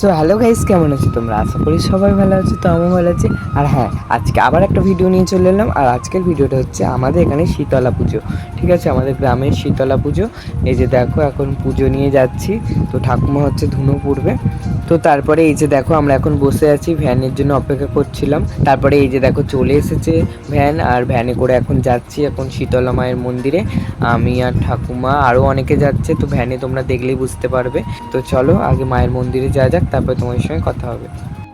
So hello guys কেমন আছো তোমরা? আশা করি সবাই ভালো আছো, তো আমিও ভালো আছি। আর হ্যাঁ আজকে আবার একটা ভিডিও নিয়ে চলে এলাম। আর আজকের ভিডিওটা হচ্ছে আমাদের এখানে শীতলা পুজো। ঠিক আছে, আমাদের গ্রামের শীতলা পুজো। এই যে দেখো, এখন পুজো নিয়ে যাচ্ছি। তো ঠাকুমা হচ্ছে ধুনো পড়বে। তো তারপরে এই যে দেখো, আমরা এখন বসে আছি ভ্যানের জন্য অপেক্ষা করছিলাম। তারপরে এই যে দেখো, চলে এসেছে ভ্যান আর ভ্যানে করে এখন যাচ্ছি এখন শীতলা মায়ের মন্দিরে। আমি আর ঠাকুমা আরও অনেকে যাচ্ছে, তো ভ্যানে তোমরা দেখলেই বুঝতে পারবে। তো চলো, আগে মায়ের মন্দিরে যা যাক। তারপরে তোমার সঙ্গে কথা হবে।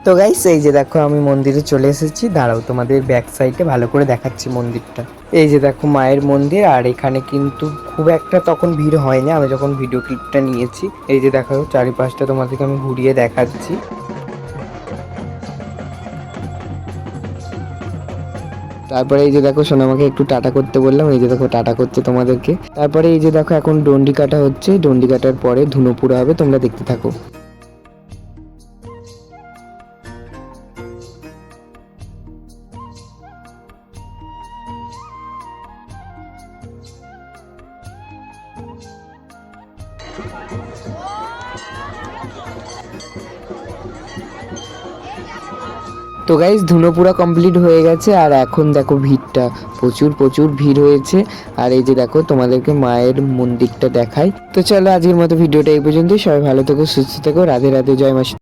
তো গাইস এই যে দেখো আমি মন্দিরে চলে এসেছি। দাঁড়াও, তোমাদের ব্যাক সাইডে ভালো করে দেখাচ্ছি মন্দিরটা। এই যে দেখো মায়ের মন্দির, আর এখানে কিন্তু খুব একটা তখন ভিড় হয়নি। আমি যখন ভিডিও ক্লিপটা নিয়েছি, এই যে দেখো চারিপাশটা তোমাদেরকে আমি ঘুরিয়ে দেখাচ্ছি। তারপরে এই যে দেখো সোনামাকে একটু টাটা করতে বললাম। এই যে দেখো টাটা করছে তোমাদেরকে। তারপরে এই যে দেখো এখন ডন্ডি কাটা হচ্ছে। ডন্ডি কাটার পরে ধুনো হবে। তোমরা দেখতে থাকো। তো গাইজ ধুনো পুরা কমপ্লিট হয়ে গেছে, আর এখন দেখো ভিড়টা। প্রচুর প্রচুর ভিড় হয়েছে। আর এই যে দেখো, তোমাদেরকে মায়ের মন্দিরটা দেখায় তো চলো, আজকের মতো ভিডিওটা এই পর্যন্তই। সবাই ভালো থেকো, সুস্থ থেকো। রাধে রাধে, জয় মা